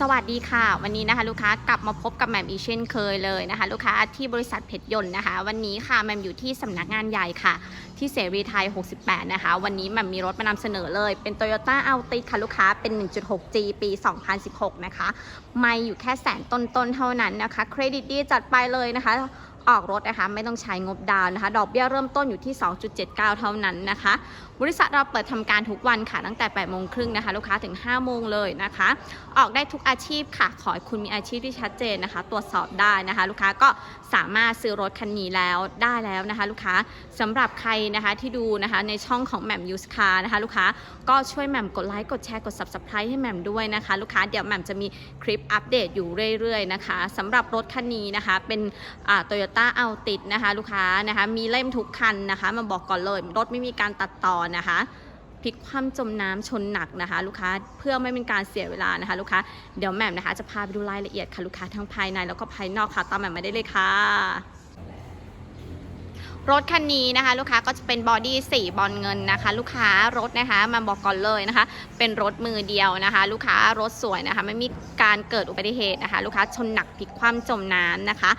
สวัสดีค่ะ วันนี้นะคะลูกค้ากลับมาพบกับแหม่มอีเช่นเคยเลยนะคะ ลูกค้าที่บริษัทเพชรยนต์นะคะ วันนี้ค่ะแหม่มอยู่ที่สำนักงานใหญ่ค่ะ ที่เสรีไทย 68 นะคะ วันนี้แหม่มมีรถมานำเสนอเลย เป็น Toyota a l t i ค่ะลูกค้าเป็น 1.6G ปี 2016 นะคะ ไม่อยู่แค่แสนต้นๆเท่านั้นนะคะ เครดิตดีจัดไปเลยนะคะ ออกรถนะคะ ไม่ต้องใช้งบดาวนะคะ ดอกเบี้ยเริ่มต้นอยู่ที่ 2.79 เท่านั้นนะคะ บริษัทเราเปิดทำการทุกวันค่ะ ตั้งแต่8โมงครึ่งนะคะ ลูกค้าถึง 5 โมงเลยนะคะ ออกได้ทุกอาชีพค่ะ ขอให้คุณมีอาชีพที่ชัดเจนนะคะ ตรวจสอบได้นะคะ ลูกค้าก็สามารถซื้อรถคันนี้แล้วได้แล้วนะคะ ลูกค้าสำหรับใครนะคะที่ดูนะคะในช่องของแหม่มยูสคานะคะ ลูกค้าก็ช่วยแหม่มกดไลค์กดแชร์กด subscribe ให้แหม่มด้วยนะคะ ลูกค้าเดี๋ยวแหม่มจะมีคลิปอัปเดตอยู่เรื่อยๆนะคะสำหรับรถคันนี้นะคะ เป็นโตโยต้าเอาติดนะคะ ลูกค้านะคะมีเล่มทุกคันนะคะ มาบอกก่อนเลยรถไม่มีการตัดต่อนะคะพลิกคว่ำจมน้ำชนหนักนะคะ ลูกค้าเพื่อไม่เป็นการเสียเวลานะคะ ลูกค้าเดี๋ยวแหม่มนะคะ จะพาไปดูรายละเอียดค่ะลูกค้าทั้งภายในแล้วก็ภายนอกค่ะตามแหม่มมาได้เลยค่ะรถคันนี้นะคะ ลูกค้าก็จะเป็นบอดี้สีบอลเงินนะคะ ลูกค้ารถนะคะมาบอกก่อนเลยนะคะ เป็นรถมือเดียวนะคะ ลูกค้ารถสวยนะคะ ไม่มีการเกิดอุบัติเหตุนะคะ ลูกค้าชนหนักพลิกคว่ำจมน้ำนะคะ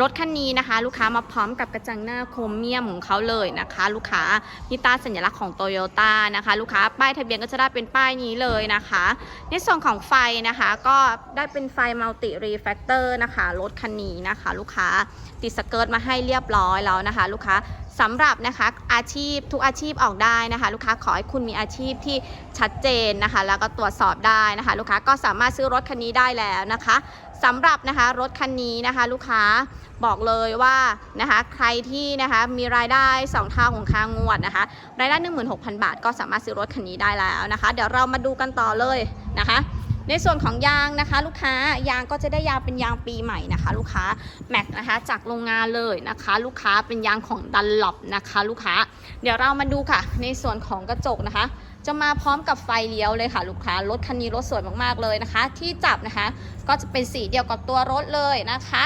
รถคันนี้นะคะ ลูกค้ามาพร้อมกับกระจังหน้าโครเมียมของเขาเลยนะคะ ลูกค้ามีตาสัญลักษณ์ของโตโยต้านะคะ ลูกค้าป้ายทะเบียนก็จะได้เป็นป้ายนี้เลยนะคะ ในส่วนของไฟนะคะก็ได้เป็นไฟมัลติรีแฟกเตอร์นะคะรถคันนี้นะคะ ลูกค้าติดสเกิร์ตมาให้เรียบร้อยแล้วนะคะ ลูกค้า สำหรับนะคะอาชีพทุกอาชีพออกได้นะคะ ลูกค้าขอให้คุณมีอาชีพที่ชัดเจนนะคะ แล้วก็ตรวจสอบได้นะคะ ลูกค้าก็สามารถซื้อรถคันนี้ได้แล้วนะคะสำหรับนะคะรถคันนี้นะคะ ลูกค้าบอกเลยว่านะคะใครที่นะคะมีรายได้ 2 เท่าของค่างวดนะคะ รายได้ 16,000 บาท ก็สามารถซื้อรถคันนี้ได้แล้วนะคะ เดี๋ยวเรามาดูกันต่อเลยนะคะ ในส่วนของยางนะคะ ลูกค้ายางก็จะได้ยางเป็นยางปีใหม่นะคะ ลูกค้าแม็กนะคะจากโรงงานเลยนะคะ ลูกค้าเป็นยางของดันหลบนะคะ ลูกค้า เดี๋ยวเรามาดูค่ะ ในส่วนของกระจกนะคะ จะมาพร้อมกับไฟเลี้ยวเลยค่ะ ลูกค้ารถคันนี้รถสวยมากๆเลยนะคะ ที่จับนะคะ ก็จะเป็นสีเดียวกับตัวรถเลยนะคะ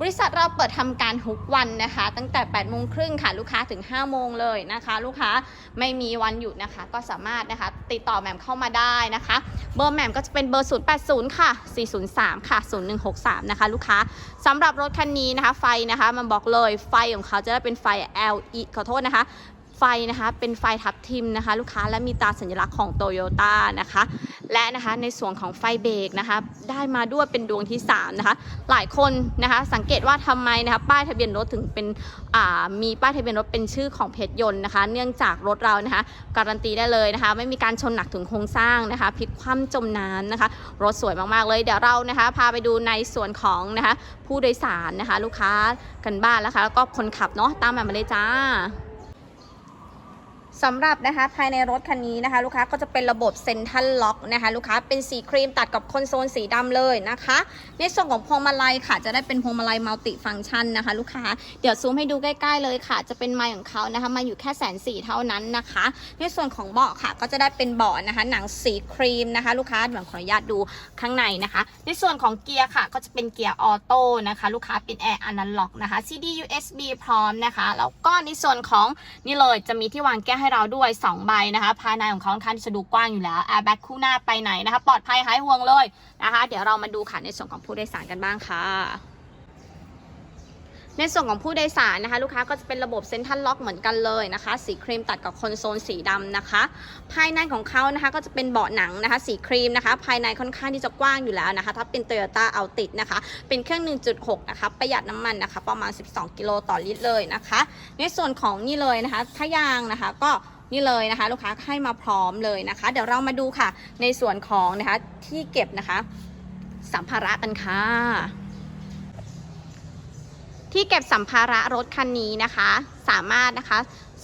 บริษัทเราเปิดทำการทุกวันนะคะ ตั้งแต่8โมงครึ่งค่ะ ลูกค้าถึง5โมงเลยนะคะ ลูกค้าไม่มีวันหยุดนะคะ ก็สามารถนะคะติดต่อแหม่มเข้ามาได้นะคะ เบอร์แหม่มก็จะเป็นเบอร์ 080 ค่ะ 403 ค่ะ 0163 นะคะ ลูกค้าสำหรับรถคันนี้นะคะ ไฟนะคะ มันบอกเลยไฟของเขาจะได้เป็นไฟ LED ขอโทษนะคะ ฟนะคะเป็นไฟทับทิมนะคะ ลูกค้าและมีตราสัญลักษณ์ของโตโยต้านะคะ และนะคะในส่วนของไฟเบรกนะคะ ได้มาด้วยเป็นดวงที่3นะคะ หลายคนนะคะ สังเกตว่าทำไมนะคะป้ายทะเบียนรถถึงเป็นมีป้ายทะเบียนรถเป็นชื่อของเพชรยนต์นะคะ เนื่องจากรถเรานะคะ การันตีได้เลยนะคะ ไม่มีการชนหนักถึงโครงสร้างนะคะพลิกคว่ำจมน้ำนะคะ รถสวยมากๆเลยเดี๋ยวเรานะคะ พาไปดูในส่วนของนะคะ ผู้โดยสารนะคะ ลูกค้ากันบ้านนะคะแล้วก็คนขับเนาะตามมาเลยจ้า สำหรับนะคะภายในรถคันนี้นะคะ ลูกค้าก็จะเป็นระบบเซ็นทรัลล็อกนะคะ ลูกค้าเป็นสีครีมตัดกับคอนโซลสีดำเลยนะคะ ในส่วนของพวงมาลัยค่ะ จะได้เป็นพวงมาลัยมัลติฟังก์ชันนะคะ ลูกค้าเดี๋ยวซูมให้ดูใกล้ๆเลยค่ะ จะเป็นไมค์ของเขานะคะ มาอยู่แค่แสนสี่เท่านั้นนะคะ ในส่วนของเบาะค่ะ ก็จะได้เป็นเบาะนะคะ หนังสีครีมนะคะ ลูกค้าเดี๋ยวขออนุญาตดูข้างในนะคะ ในส่วนของเกียร์ค่ะ ก็จะเป็นเกียร์ออโต้นะคะ ลูกค้าเป็นแอร์อนาล็อกนะคะ CD USB พร้อมนะคะแล้วก็ในส่วนของนี่เลยจะมีที่วางแก้วให้เราด้วย2ใบนะคะ ภายในของเขาค่อนข้างที่จะดูกว้างอยู่แล้วแอร์แบ็คคู่หน้าไปไหนนะคะ ปลอดภัยหายห่วงเลยนะคะ เดี๋ยวเรามาดูค่ะในส่วนของผู้โดยสารกันบ้างค่ะ ในส่วนของผู้โดยสารนะคะ ลูกค้าก็จะเป็นระบบเซ็นทรัลล็อกเหมือนกันเลยนะคะ สีครีมตัดกับคอนโซลสีดำนะคะ ภายในของเขานะคะก็จะเป็นเบาะหนังนะคะ สีครีมนะคะ ภายในค่อนข้างที่จะกว้างอยู่แล้วนะคะ ถ้าเป็น Toyota a l t i นะคะ เป็นเครื่อง 1.6 นะคะ ประหยัดน้ำมันนะคะ ประมาณ 12 กิโลต่อลิตรเลยนะคะ ในส่วนของนี่เลยนะคะถ้ายางนะคะก็นี่เลยนะคะ ลูกค้าให้มาพร้อมเลยนะคะ เดี๋ยวเรามาดูค่ะ ในส่วนของนะคะที่เก็บนะคะ สัมภาระกันค่ะ ที่เก็บสัมภาระรถคันนี้นะคะ สามารถนะคะ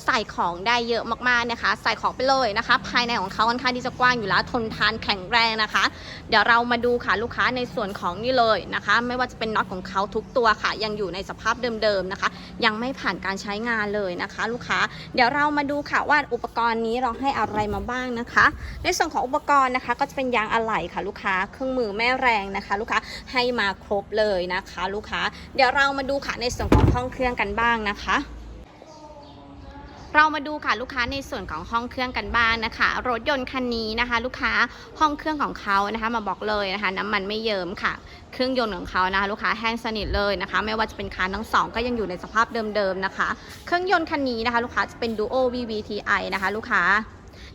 ใส่ของได้เยอะมากๆนะคะ ใส่ของไปเลยนะคะ ภายในของเขาค่อนข้างที่จะกว้างอยู่แล้วทนทานแข็งแรงนะคะ เดี๋ยวเรามาดูค่ะลูกค้าในส่วนของนี่เลยนะคะ ไม่ว่าจะเป็นน็อตของเขาทุกตัวค่ะ ยังอยู่ในสภาพเดิมๆนะคะ ยังไม่ผ่านการใช้งานเลยนะคะ ลูกค้าเดี๋ยวเรามาดูค่ะว่าอุปกรณ์นี้เราให้อะไรมาบ้างนะคะ ในส่วนของอุปกรณ์นะคะ ก็จะเป็นยางอะไหล่ค่ะ ลูกค้าเครื่องมือแม่แรงนะคะ ลูกค้าให้มาครบเลยนะคะ ลูกค้า เดี๋ยวเรามาดูค่ะในส่วนของห้องเครื่องกันบ้างนะคะ เรามาดูค่ะลูกค้าในส่วนของห้องเครื่องกันบ้างนะคะ รถยนต์คันนี้นะคะ ลูกค้าห้องเครื่องของเขานะคะ มาบอกเลยนะคะ น้ำมันไม่เยิ้มค่ะ เครื่องยนต์ของเขานะคะลูกค้าแห้งสนิทเลยนะคะ ไม่ว่าจะเป็นคานทั้งสองก็ยังอยู่ในสภาพเดิมๆนะคะ เครื่องยนต์คันนี้นะคะ ลูกค้าจะเป็น Duo VVTi นะคะ ลูกค้า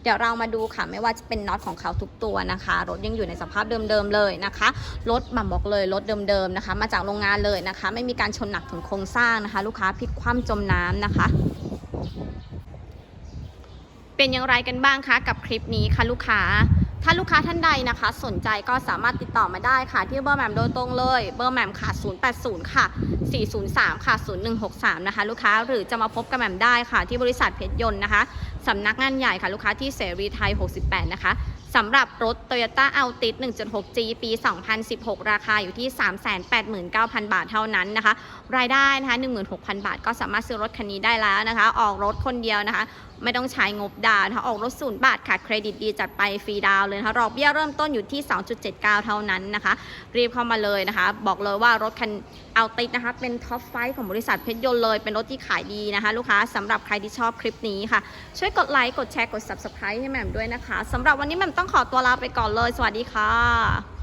เดี๋ยวเรามาดูค่ะไม่ว่าจะเป็นน็อตของเขาทุกตัวนะคะ รถยังอยู่ในสภาพเดิมๆเลยนะคะรถมาบอกเลยรถเดิมๆนะคะ มาจากโรงงานเลยนะคะ ไม่มีการชนหนักถึงโครงสร้างนะคะ ลูกค้าพลิกคว่ำจมน้ำนะคะ เป็นอย่างไรกันบ้างคะกับคลิปนี้คะลูกค้า ถ้าลูกค้าท่านใดนะคะ สนใจก็สามารถติดต่อมาได้ค่ะ ที่เบอร์แหม่มโดยตรงเลย เบอร์แหม่มค่ะ 080 ค่ะ 403 ค่ะ 0163 นะคะ ลูกค้าหรือจะมาพบกับแหม่มได้ค่ะ ที่บริษัทเพชรยนต์นะคะสำนักงานใหญ่ค่ะลูกค้าที่เสรีไทย 68 นะคะสำหรับรถ Toyota Altis 1.6G ปี 2016 ราคาอยู่ที่ 389,000 บาทเท่านั้นนะคะ รายได้นะคะ16,000 บาทก็สามารถซื้อรถคันนี้ได้แล้วนะคะ ออกรถคนเดียวนะคะ ไม่ต้องใช้งบดาวนะคะออกรถศูนย์บาทค่ะเครดิตดีจัดไปฟรีดาวเลยนะคะดอกเบี้ยเริ่มต้นอยู่ที่ 2.79 เท่านั้นนะคะ รีบเข้ามาเลยนะคะ บอกเลยว่ารถคันเอาติดนะคะเป็นท็อปไฟของบริษัทเพชรยนต์เลยเป็นรถที่ขายดีนะคะ ลูกค้าสำหรับใครที่ชอบคลิปนี้ค่ะ ช่วยกดไลค์กดแชร์กด subscribe ให้แหม่มด้วยนะคะสำหรับวันนี้แหม่มต้องขอตัวลาไปก่อนเลย สวัสดีค่ะ